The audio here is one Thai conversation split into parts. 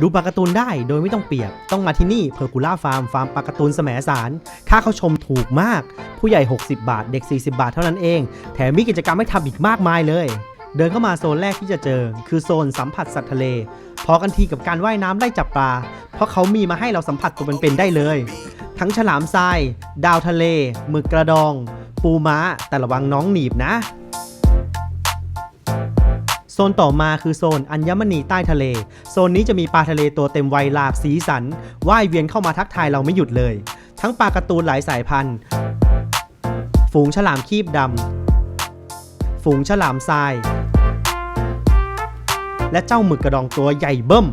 ดูปลาการ์ตูนได้โดยไม่ต้องเปียก ต้องมาที่นี่เพอร์คูล่าฟาร์มฟาร์มปลาการ์ตูนแสมสาร ค่าเข้าชมถูกมาก ผู้ใหญ่ 60 บาท เด็ก 40 บาทเท่านั้นเอง แถมมีกิจกรรมให้ทำอีกมากมายเลย เดินเข้ามาโซนแรกที่จะเจอ คือโซนสัมผัสสัตว์ทะเล พอกันทีกับการว่ายน้ำไล่จับปลา เพราะเขามีมาให้เราสัมผัสตัวเป็นๆได้เลย ทั้งฉลามทราย ดาวทะเลหมึกกระดอง ปูม้าแต่ระวังน้องหนีบนะ นต่อมาคือโซนอัญมณีใต้ทะเล โซนนี้จะมีปลาทะเลตัวเต็มวัยหลากสีสันว่ายเวียนเข้ามาทักทายเราไม่หยุดเลย ทั้งปลาการ์ตูนหลายสายพันธุ์ ฝูงฉลามคีบดำ ฝูงฉลามทราย และเจ้าหมึกกระดองตัวใหญ่เบิ้ม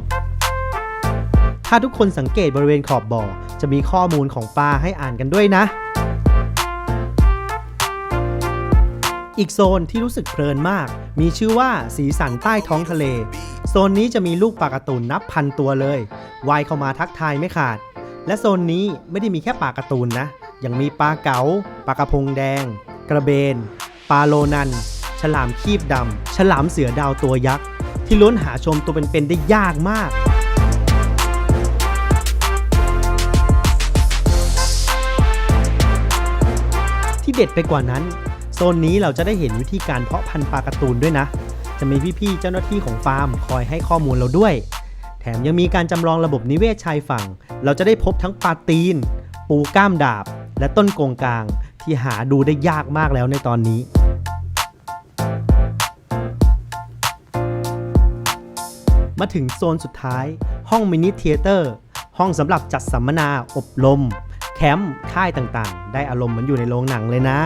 ถ้าทุกคนสังเกตบริเวณขอบบ่อ จะมีข้อมูลของปลาให้อ่านกันด้วยนะ อีกโซนที่รู้สึกเพลินมาก มีชื่อว่าสีสันใต้ท้องทะเล โซนนี้จะมีลูกปลาการ์ตูนนับพันตัวเลยว่ายเข้ามาทักทายไม่ขาด และโซนนี้ไม่ได้มีแค่ปลาการ์ตูนนะ ยังมีปลาเก๋าปลากระพงแดง กระเบนปลาโลนัน ฉลามคีบดำฉลามเสือดาวตัวยักษ์ที่ล้นหาชมตัวเป็นๆได้ยากมากที่เด็ดไปกว่านั้น ซนนี้เราจะได้เห็นวิธีการเพาะพันธุ์ปลาการ์ตูนด้วยนะ จะมีพี่ๆเจ้าหน้าที่ของฟาร์มคอยให้ข้อมูลเราด้วย แถมยังมีการจำลองระบบนิเวศชายฝั่ง เราจะได้พบทั้งปลาตีน ปูก้ามดาบ และต้นโกงกลาง ที่หาดูได้ยากมากแล้วในตอนนี้มาถึงโซนสุดท้าย ห้องมินิเทเตอร์ ห้องสำหรับจัดสัมมนา อบรม แคมป์ ค่ายต่างๆ ได้อารมณ์เหมือนอยู่ในโรงหนังเลยนะ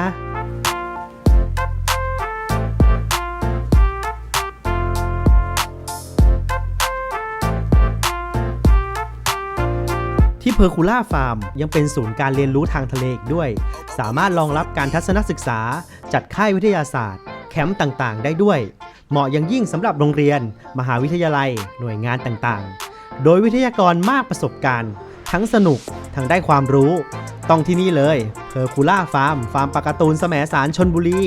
เพอร์คูล่าฟาร์มยังเป็นศูนย์การเรียนรู้ทางทะเลอีกด้วย สามารถรองรับการทัศนศึกษา จัดค่ายวิทยาศาสตร์ แคมป์ต่างๆ ได้ด้วย เหมาะอย่างยิ่งสำหรับโรงเรียน มหาวิทยาลัย หน่วยงานต่างๆ โดยวิทยากรมากประสบการณ์ ทั้งสนุกทั้งได้ความรู้ ต้องที่นี่เลยเพอร์คูล่าฟาร์มฟาร์มปาการ์ตูนแสมสารชนบุรี